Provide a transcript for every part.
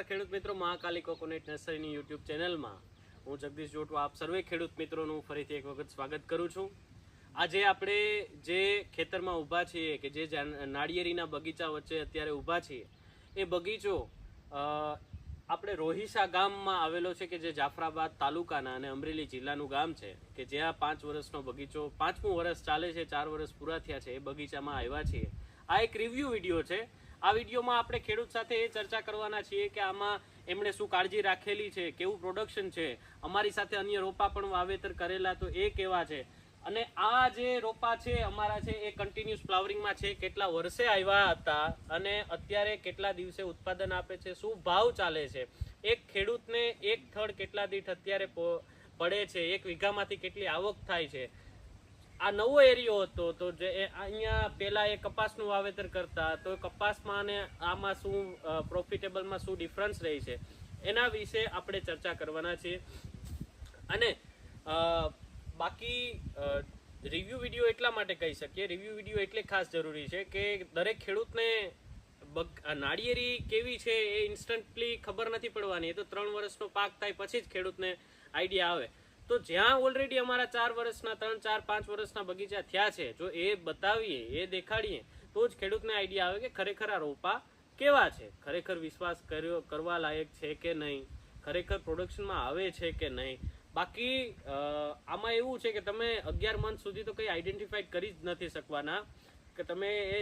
નમસ્કાર ખેડૂત મિત્રો, મહાકાલી કોકોનેટ નર્સરીની યુટ્યુબ ચેનલમાં હું જગદીશ જોટવા, આપ સર્વે ખેડૂત મિત્રોનું ફરીથી એક વખત સ્વાગત કરું છું. આજે આપણે જે ખેતરમાં ઊભા છીએ કે જે નાળિયેરીના બગીચા વચ્ચે અત્યારે ઊભા છીએ, એ બગીચો આપણે રોહિસા ગામમાં આવેલો છે કે જે જાફરાબાદ તાલુકાના અને અમરેલી જિલ્લાનું ગામ છે, કે જ્યાં પાંચ વર્ષનો બગીચો, પાંચમું વર્ષ ચાલે છે, ચાર વર્ષ પૂરા થયા છે એ બગીચામાં આવ્યા છીએ. આ એક રિવ્યૂ વીડિયો છે આ વિડીયોમાં આપણે ખેડૂત સાથે એ ચર્ચા કરવાના છીએ કે આમાં એમણે શું કાળજી રાખેલી છે, કેવું પ્રોડક્શન છે, અમારી સાથે અન્ય રોપા પણ વાવેતર કરેલા તો એ કેવા છે? અને આ જે રોપા છે, અમારા છે, એ કન્ટિન્યુઅસ ફ્લાવરિંગમાં છે, કેટલા વર્ષે આવ્યા હતા અને અત્યારે કેટલા દિવસે ઉત્પાદન આપે છે, શું ભાવ ચાલે છે? એક ખેડૂતને એક થડ કેટલા દીઠ અત્યારે પડે છે, એક વીઘામાંથી કેટલી આવક થાય છે? આ નવો એરિયો હતો, તો જે અહીંયા પેલા એ કપાસનું વાવેતર કરતા, તો કપાસમાં અને આમાં શું પ્રોફિટેબલમાં શું ડિફરન્સ રહી છે, એના વિશે આપણે ચર્ચા કરવાના છીએ. અને બાકી રિવ્યુ વીડિયો એટલા માટે કહી શકીએ રિવ્યુ વીડિયો એટલે ખાસ જરૂરી છે કે દરેક ખેડૂતને નાળિયેરી કેવી છે એ ઇન્સ્ટન્ટલી ખબર નથી પડવાની, એ તો ત્રણ વર્ષનો પાક થાય પછી જ ખેડૂતને આઈડિયા આવે. તો જ્યાં ઓલરેડી અમારા ચાર વર્ષના, ત્રણ, ચાર, પાંચ વર્ષના બગીચા થયા છે, જો એ બતાવીએ, એ દેખાડીએ, તો જ ખેડૂતને આઈડિયા આવે કે ખરેખર આ રોપા કેવા છે? ખરેખર વિશ્વાસ કર્યો, કરવા લાયક છે કે નહીં? ખરેખર પ્રોડક્શનમાં આવે છે કે નહીં? બાકી આમાં એવું છે કે તમે અગિયાર મંથ સુધી તો કંઈ આઈડેન્ટિફાઈડ કરી જ નથી શકવાના, કે તમે એ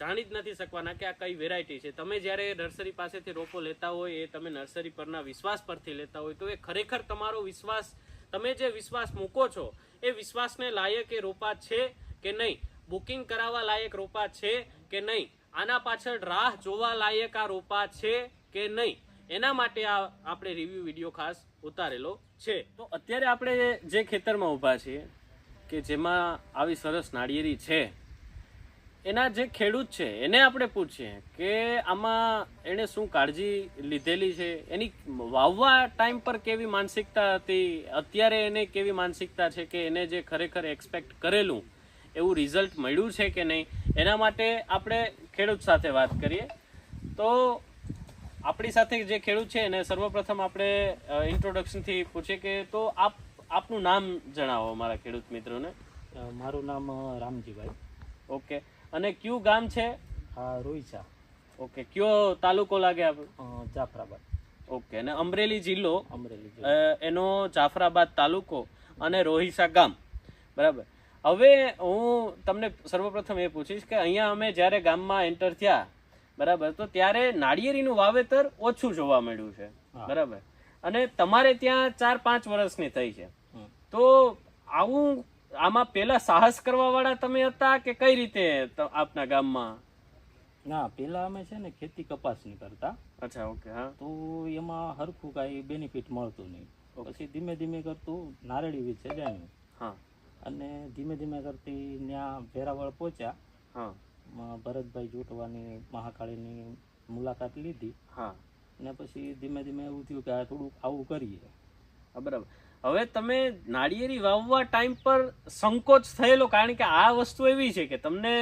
જાણી જ નથી શકવાના કે આ કઈ વેરાયટી છે. તમે જ્યારે નર્સરી પાસેથી રોપો લેતા હોય, એ તમે નર્સરી પરના વિશ્વાસ પરથી લેતા હોય, તો એ ખરેખર તમારો વિશ્વાસ તમે જે વિશ્વાસ મૂકો છો, એ વિશ્વાસને લાયક એ રોપા છે કે નહીં? બુકિંગ કરાવવા લાયક રોપા છે કે નહીં? આના પાછળ રાહ જોવા લાયક આ રોપા છે કે નહીં? એના માટે આ આપણે રિવ્યુ વીડિયો ખાસ ઉતારેલો છે. તો અત્યારે આપણે જે ખેતરમાં ઊભા છીએ, કે જેમાં આવી સરસ નાળિયેરી છે એના જે ખેડૂત છે એને આપણે પૂછીએ કે આમાં એણે શું કાળજી લીધેલી છે? એની વાવવા ટાઈમ પર કેવી માનસિકતા હતી? અત્યારે એને કેવી માનસિકતા છે કે એને જે ખરેખર એક્સપેક્ટ કરેલું એવું રિઝલ્ટ મળ્યું છે કે નહીં? એના માટે આપણે ખેડૂત સાથે વાત કરીએ. તો આપણી સાથે જે ખેડૂત છે એને સર્વપ્રથમ આપણે ઇન્ટ્રોડક્શનથી પૂછીએ કે તો આપ આપનું નામ જણાવો મારા ખેડૂત મિત્રોને. મારું નામ રામજીભાઈ. ઓકે અને કયું ગામ છે? હા રોઈચા ઓકે કયો તાલુકો લાગે આપણો જાફરાબાદ. ઓકે અને અમરેલી જિલ્લો? અમરેલી એનો જાફરાબાદ તાલુકો અને રોહિસા ગામ. બરાબર. હવે હું તમને સર્વપ્રથમ એ પૂછીશ કે અહીંયા અમે જ્યારે ગામમાં એન્ટર થયા બરાબર તો ત્યારે નાળિયેરીનું વાવેતર ઓછું જોવા મળ્યું છે. બરાબર. અને તમારે ત્યાં ચાર પાંચ વર્ષની થઈ છે. તો આવું આમાં પેલા સાહસ કરવા વાળા તમે હતા કે કઈ રીતે આપના ગામમાં? ના પેલા અમે છે ને ખેતી કપાસની કરતા. અચ્છા ઓકે હા. તો એમાં હરખું કાંઈ બેનિફિટ મળતું નહીં. પછી ધીમે ધીમે કરતું નારળી વિશે જાણ્યું? હા. અને ધીમે ધીમે કરતી ત્યાં ભેરાવળ પહોંચ્યા. હા. ભરતભાઈ જોટવાની મહાકાળીની મુલાકાત લીધી. હા. ને પછી ધીમે ધીમે એવું થયું કે આ થોડુંક આવું કરીએ. બરાબર. હવે તમે નાળિયેરી વાવવા ટાઈમ પર સંકોચ થયેલો કારણ કે આ વસ્તુ એવી છે કે તમને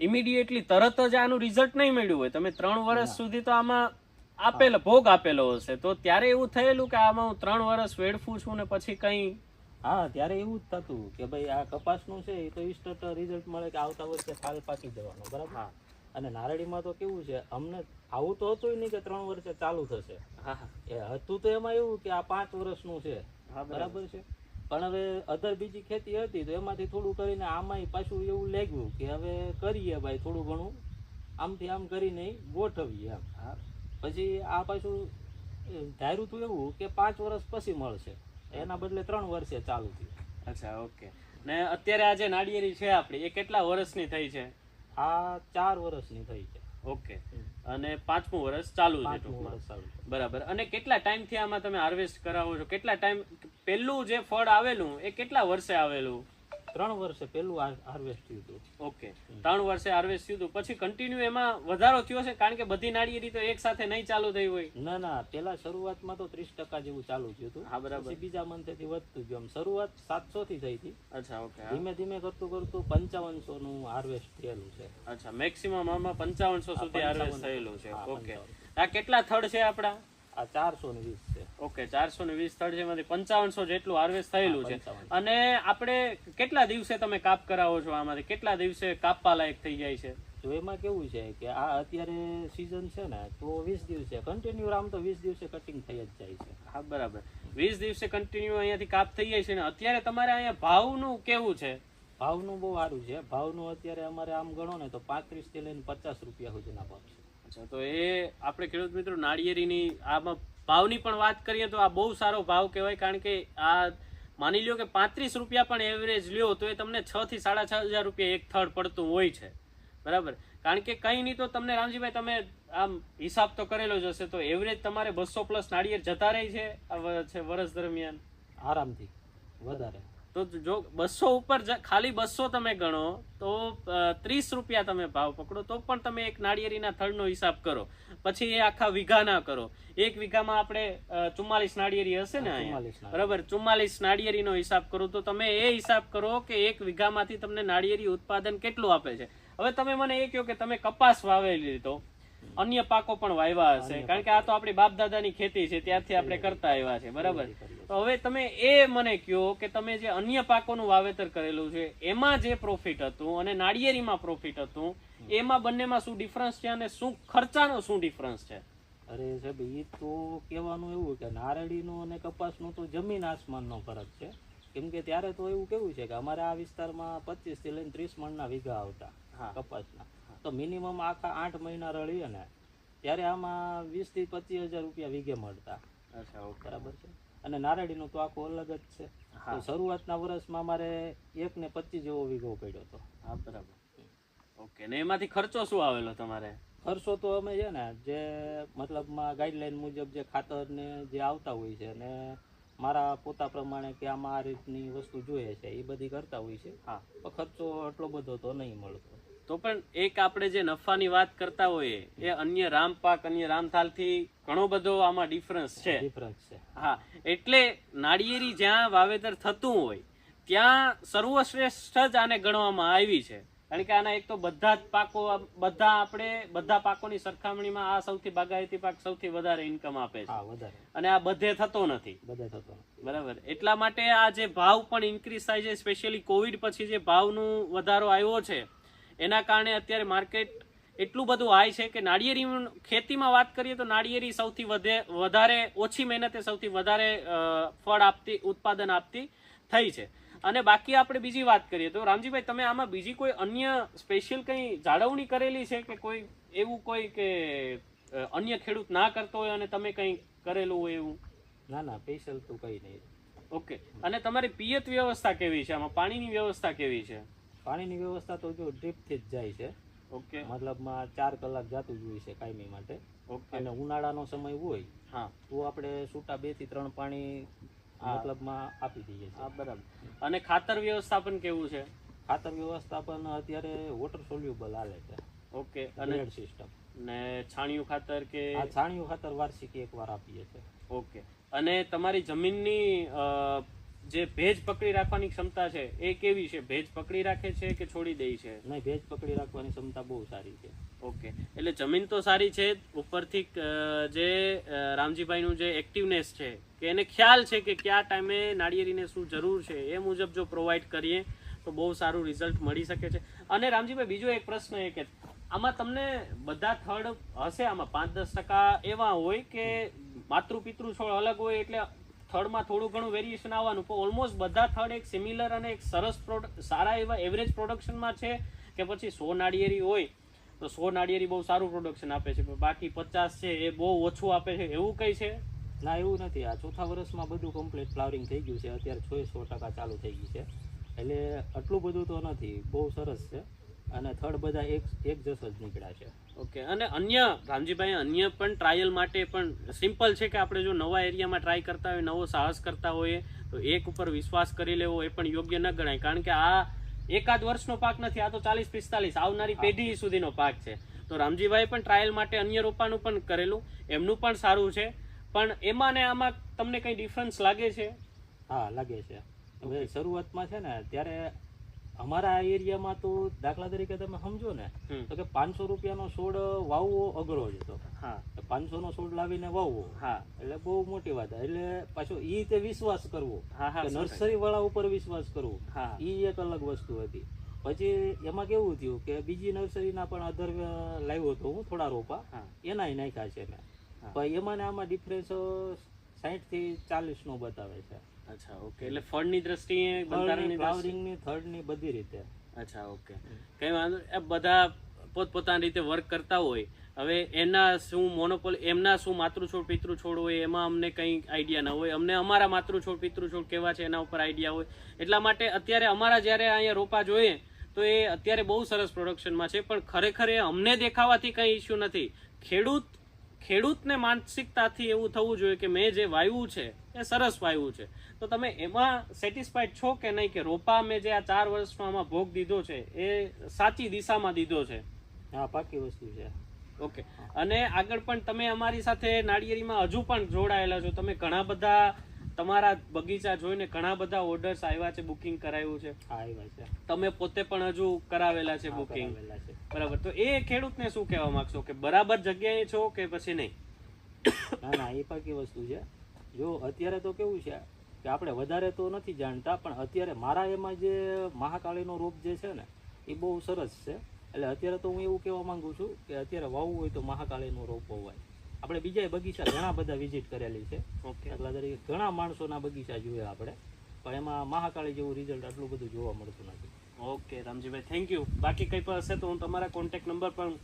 ઇમિડિયેટલી તરત જ આનું રિઝલ્ટ નહીં મળ્યું હોય. તમે ત્રણ વર્ષ સુધી તો આમાં આપેલો ભોગ આપેલો હશે. તો ત્યારે એવું થયેલું કે આમાં હું ત્રણ વર્ષ વેડફું છું ને પછી કઈ? હા ત્યારે એવું જ થતું કે ભાઈ આ કપાસનું છે એ તો ઇન્સ્ટન્ટ રિઝલ્ટ મળે કે આવતા વર્ષે ફાલ પાકી જવાનો બરાબર? હા. અને નારળીમાં તો કેવું છે અમને આવું તો હતું નહીં કે ત્રણ વર્ષે ચાલુ થશે. હા હા. એ હતું તો એમાં એવું કે આ પાંચ વર્ષનું છે. બરાબર. છે? પણ હવે અધર બીજી ખેતી હતી તો એમાંથી થોડું કરીને આમાંય પાછું એવું લાગ્યું કે હવે કરીએ ભાઈ થોડું ઘણું. આમથી આમ કરીને ગોઠવીએ હા. પછી આ પાછું ધાર્યું હતું એવું કે પાંચ વર્ષ પછી મળશે. એના બદલે ત્રણ વર્ષે ચાલુ થયું. અચ્છા ઓકે. ને અત્યારે આ જે નાળિયેરી છે આપણી એ કેટલા વર્ષની થઈ છે? આ ચાર વર્ષની થઈ છે. ઓકે. અને પાંચમું વર્ષ ચાલુ છે ટૂંકમાં. બરાબર. અને કેટલા ટાઈમથી આમાં તમે હાર્વેસ્ટ કરાવો છો? કેટલા ટાઈમ પહેલું જે ફળ આવેલું એ કેટલા વર્ષે આવેલું? ત્રણ વર્ષે પેલું હાર્વેસ્ટ થયું હતું. ઓકે ત્રણ વર્ષે હાર્વેસ્ટ થયું હતું. પછી કન્ટિન્યુ એમાં વધારો થયો છે? કારણ કે બધી નાળિયેરી તો એક સાથે નહીં ચાલુ થઈ હોય. ના ના. પેલા શરૂઆતમાં તો ત્રીસ ટકા જેવું ચાલુ થયું હતું. હા બરાબર. બીજા બીજા મંથેથી વધતું ગયું. શરૂઆત સાતસો થી થઈ હતી. અચ્છા ઓકે ધીમે ધીમે કરતું કરતું પંચાવનસો નું હાર્વેસ્ટ થયેલું છે. અચ્છા મેક્સિમમ આમાં પંચાવનસો સુધી હાર્વેસ્ટ થયેલું છે. ઓકે આ કેટલા થડ છે આપણા? આ ચારસો ને વીસ છે. ઓકે ચારસો ને વીસ સ્થળ છે એમાંથી પંચાવનસો જેટલું હાર્વેસ્ટ થયેલું છે. 55. અને આપણે કેટલા દિવસે તમે કાપ કરાવો છો આમાંથી? કેટલા દિવસે કાપવા લાયક થઈ જાય છે? તો એમાં કેવું છે કે આ અત્યારે સિઝન છે ને તો વીસ દિવસે કન્ટિન્યુ આમ તો વીસ દિવસે કટિંગ થઈ જ જાય છે. હા બરાબર. વીસ દિવસે કન્ટિન્યુ અહીંયાથી કાપ થઈ જાય છે ને અત્યારે તમારે અહીંયા ભાવનું કેવું છે? ભાવનું બહુ સારું છે. ભાવનું અત્યારે અમારે આમ ગણો ને તો પાંત્રીસથી લઈને પચાસ રૂપિયા સુધીના ભાવ છે. અચ્છા તો એ આપણે ખેડૂત મિત્રો નાળિયેરીની આમાં ભાવની પણ વાત કરીએ તો આ બહુ સારો ભાવ કહેવાય, કારણ કે આ માની લ્યો કે પાંત્રીસ રૂપિયા પણ એવરેજ લ્યો તો એ તમને છ થી સાડા છ હજાર રૂપિયા એક થર્ડ પડતું હોય છે. બરાબર? કારણ કે કંઈ નહીં તો તમને રામજીભાઈ તમે આમ હિસાબ તો કરેલો જ હશે, તો એવરેજ તમારે બસો પ્લસ નાળિયેર જતા રહી છે આ વર્ષ દરમિયાન? આરામથી, વધારે. તો જો બસો ઉપર ખાલી બસો તમે ગણો તો ત્રીસ રૂપિયા તમે ભાવ પકડો તો પણ તમે એક નાળિયેરીના થળનો હિસાબ કરો. પછી એ આખા વીઘાના કરો. એક વીઘામાં આપણે ચુમ્માલીસ નાળિયેરી હશે ને અહીંયા? બરાબર ચુમ્માલીસ નાળિયેરીનો હિસાબ કરો તો તમે એ હિસાબ કરો કે એક વીઘામાંથી તમને નાળિયેરી ઉત્પાદન કેટલું આપે છે? હવે તમે મને એ કહો કે તમે કપાસ વાવેલી લીધો. અન્ય પાકો પણ વાવ્યા હશે. કારણ કે આ તો આપણી બાપ દાદાની ખેતી છે ત્યારથી આપણે કરતા આવ્યા છે બરાબર. તો હવે તમે એ મને કહો કે તમે જે અન્ય પાકોનું વાવેતર કરેલું છે એમાં જે પ્રોફિટ હતું અને નાળિયેરીમાં પ્રોફિટ હતું એમાં બંનેમાં શું ડિફરન્સ છે અને શું ખર્ચાનો શું ડિફરન્સ છે? અરે સાહેબ એ તો કહેવાનું એવું કે નારળીનું અને કપાસનું તો જમીન આસમાનનો ફરક છે. કેમ કે ત્યારે તો એવું કેવું છે કે અમારે આ વિસ્તારમાં પચીસથી લઈને ત્રીસ મણના વીઘા આવતા. કપાસના. તો મિનિમમ આખા આઠ મહિના રળીએ ને ત્યારે આમાં વીસથી પચીસ હજાર રૂપિયા વીઘે મળતા. બરાબર છે? અને નારળીનું તો આખું અલગ જ છે. તો શરૂઆતના વર્ષમાં અમારે એક ને પચીસ જેવો વીઘો પડ્યો હતો. હા બરાબર. ઓકે ને એમાંથી ખર્ચો શું આવેલો તમારે? ખર્ચો તો અમે છે ને જે મતલબમાં ગાઈડલાઈન મુજબ જે ખાતર ને જે આવતા હોય છે ને મારા પોતા પ્રમાણે કે આમાં આ રીતની વસ્તુ જોઈએ છે એ બધી કરતા હોય છે. હા. ખર્ચો એટલો બધો તો નહીં મળતો. તો પણ એક આપણે જે નફાની વાત કરતા હોઈએ એ અન્ય રામ પાક અન્ય રામથાલથી ઘણો બધો આમાં ડિફરન્સ છે. ડિફરન્સ છે. હા એટલે નાળિયેરી જ્યાં વાવેતર થતું હોય ત્યાં સર્વશ્રેષ્ઠ જ આને ગણવામાં આવી છે. કારણ કે આના એક તો બધા જ પાકો બધા આપણે બધા પાકોની સરખામણીમાં આ સૌથી બાગાયતી પાક સૌથી વધારે ઇન્કમ આપે છે. અને આ બધે થતો નથી. બધે થતો બરાબર. એટલા માટે આ જે ભાવ પણ ઇન્ક્રીઝ થાય છે સ્પેશિયલી કોવિડ પછી જે ભાવનું વધારો આવ્યો છે એના કારણે અત્યારે માર્કેટ એટલું બધું હાઈ છે કે નાળિયેરી ખેતીમાં વાત કરીએ તો નાળિયેરી સૌથી વધે વધારે ઓછી મહેનતે સૌથી વધારે ફળ આપતી ઉત્પાદન આપતી થઈ છે. અને બાકી આપણે બીજી વાત કરીએ તો રામજીભાઈ તમે આમાં બીજી કોઈ અન્ય સ્પેશિયલ કંઈ જાળવણી કરેલી છે કે કોઈ એવું કોઈ કે અન્ય ખેડૂત ના કરતો હોય અને તમે કંઈ કરેલું હોય એવું? ના ના સ્પેશિયલ તો કંઈ નહીં. ઓકે. અને તમારી પિયત વ્યવસ્થા કેવી છે? આમાં પાણીની વ્યવસ્થા કેવી છે? પાણીની વ્યવસ્થા તો જો ડ્રીપથી જ જાય છે. ઓકે. મતલબમાં ચાર કલાક જાતું જ હોય છે કાયમી માટે. ઓકે. અને ઉનાળાનો સમય હોય હા. તો આપણે છૂટા બેથી ત્રણ પાણી મતલબમાં આપી દઈએ છીએ. હા બરાબર. અને ખાતર વ્યવસ્થાપન કેવું છે? ખાતર વ્યવસ્થાપન અત્યારે વોટર સોલ્યુબલ હાલે છે. ઓકે. અને સિસ્ટમ ને છાણિયું ખાતર કે આ છાણિયું ખાતર વાર્ષિક એક વાર આપીએ છીએ. ઓકે. અને તમારી જમીનની અ, જે ભેજ પકડી રાખવાની ક્ષમતા છે એ કેવી છે? ભેજ પકડી રાખે છે કે છોડી દે છે? નહીં ભેજ પકડી રાખવાની ક્ષમતા બહુ સારી છે. ઓકે. એટલે જમીન તો સારી છે ઉપરથી જે રામજીભાઈનું જે એક્ટિવનેસ છે કે એને ખ્યાલ છે કે કયા ટાઈમે નાળિયેરીને શું જરૂર છે એ મુજબ જો પ્રોવાઈડ કરીએ તો બહુ સારું રિઝલ્ટ મળી શકે છે. અને રામજીભાઈ બીજો એક પ્રશ્ન એ કે આમાં તમને બધા થડ હશે આમાં પાંચ દસ ટકા એવા હોય કે માતૃ પિતૃ છોડ અલગ હોય એટલે થર્ડમાં થોડું ઘણું વેરિએશન આવવાનું. પણ ઓલમોસ્ટ બધા થર્ડ એક સિમિલર અને એક સરસ પ્રોડક્ટ સારા એવા એવરેજ પ્રોડક્શનમાં છે કે પછી સો નાળિયેરી હોય, તો સો નાળિયેરી બહુ સારું પ્રોડક્શન આપે છે. પણ બાકી પચાસ છે એ બહુ ઓછું આપે છે એવું કંઈ છે? ના, એવું નથી. આ ચોથા વર્ષમાં બધું કમ્પ્લીટ ફ્લાવરિંગ થઈ ગયું છે. અત્યારે છ સો ટકા ચાલુ થઈ ગયું છે. એટલે આટલું બધું તો નથી. બહુ સરસ છે. અને થર્ડ બધા એક એક જસ જ નીકળ્યા છે. ઓકે અને અન્ય રામજીભાઈ અન્ય પણ ટ્રાયલ માટે પણ સિમ્પલ છે કે આપણે જો નવા એરિયામાં ટ્રાય કરતા હોય નવો સાહસ કરતા હોઈએ તો એક ઉપર વિશ્વાસ કરી લેવો એ પણ યોગ્ય ન ગણાય. કારણ કે આ એકાદ વર્ષનો પાક નથી આ તો ચાલીસ પિસ્તાલીસ આવનારી પેઢી સુધીનો પાક છે. તો રામજીભાઈ પણ ટ્રાયલ માટે અન્ય રોપાનું પણ કરેલું એમનું પણ સારું છે. પણ એમાં ને આમાં તમને કઈ ડિફરન્સ લાગે છે? હા લાગે છે. હવે શરૂઆતમાં છે ને ત્યારે અમારા આ એરિયામાં તો દાખલા તરીકે તમે સમજો ને તો કે પાંચસો રૂપિયાનો છોડ વાવવો અઘરો જ હતો હા. પાંચસો નો છોડ લાવીને વાવવો. હા. એટલે બહુ મોટી વાત. એટલે પાછો ઈ તે વિશ્વાસ કરવો. નર્સરી વાળા ઉપર વિશ્વાસ કરવો. હા. ઈ એક અલગ વસ્તુ હતી. પછી એમાં કેવું થયું કે બીજી નર્સરીના પણ અધર લાવ્યો હતો હું થોડા રોપા. એનાય નાખ્યા છે મેં. પણ એમાં ને આમાં ડિફરન્સ સાહીઠથી ચાલીસ નો બતાવે છે. અચ્છા ઓકે. એટલે ફળની દ્રષ્ટિએ બંધારણની દ્રષ્ટિએ? ફ્લાવરિંગ થર્ડની બધી રીતે. અચ્છા ઓકે. કઈ વાંધો. એ બધા પોતપોતાની રીતે વર્ક કરતા હોય. હવે એના શું મોનોપોલ એમના શું માતૃછોડ પિતૃછોડ હોય એમાં અમને કંઈ આઈડિયા ના હોય. અમને અમારા માતૃ છોડ પિતૃ પિતૃછોડ કેવા છે એના ઉપર આઈડિયા હોય. એટલા માટે અત્યારે અમારા જ્યારે અહીંયા રોપા જોઈએ તો એ અત્યારે બહુ સરસ પ્રોડક્શનમાં છે પણ ખરેખર એ અમને દેખાવાથી કંઈ ઇશ્યુ નથી. ખેડૂત ખેડૂતને માનસિકતાથી એવું થવું જોઈએ કે મેં જે વાવ્યું છે એ સરસ વાવ્યું છે. તો તમે એમાં સેટિસ્ફાઈડ છો કે નહીં કે રોપા મેં જે આ ચાર વર્ષમાં આમાં ભોગ દીધો છે એ સાચી દિશામાં દીધો છે? હા પાકી વસ્તુ છે. ઓકે. અને આગળ પણ તમે અમારી સાથે નાળિયેરીમાં હજુ પણ જોડાયેલા છો. તમે ઘણા બધા તમારા બગીચા જોઈને ઘણા બધા ઓર્ડર્સ આવ્યા છે બુકિંગ કરાયું છે. આવ્યા છે. તમે પોતે પણ હજુ કરાવેલા છે બુકિંગ બરાબર. તો એ ખેડૂતને શું કહેવા માંગશો? કે બરાબર જગ્યાએ છો કે પછી નહીં? ના ના એ પાકી વસ્તુ છે. જો અત્યારે તો કેવું છે કે આપણે વધારે તો નથી જાણતા પણ અત્યારે મારા એમાં જે મહાકાળીનો રોપ જે છે ને એ બહુ સરસ છે. એટલે અત્યારે તો હું એવું કહેવા માંગુ છું કે અત્યારે વાવવું હોય તો મહાકાળીનો રોપ વવાય આપણે બીજા બગીચા ઘણા બધા વિઝિટ કરેલી છે. ઓકે દાખલા તરીકે ઘણા માણસોના બગીચા જોયા આપણે. પણ એમાં મહાકાળી જેવું રિઝલ્ટ આટલું બધું જોવા મળતું નથી. ઓકે રામજીભાઈ થેન્ક યુ બાકી કંઈ પણ હશે તો હું તમારા કોન્ટેક્ટ નંબર પણ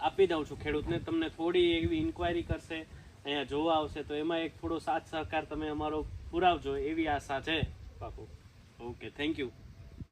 આપી દઉં છું ખેડૂતને. તમને થોડી એવી ઇન્ક્વાયરી કરશે અહીંયા જોવા આવશે તો એમાં એક થોડો સાથ સહકાર તમે અમારો પુરાવજો એવી આશા છે. પાકું. Okay thank you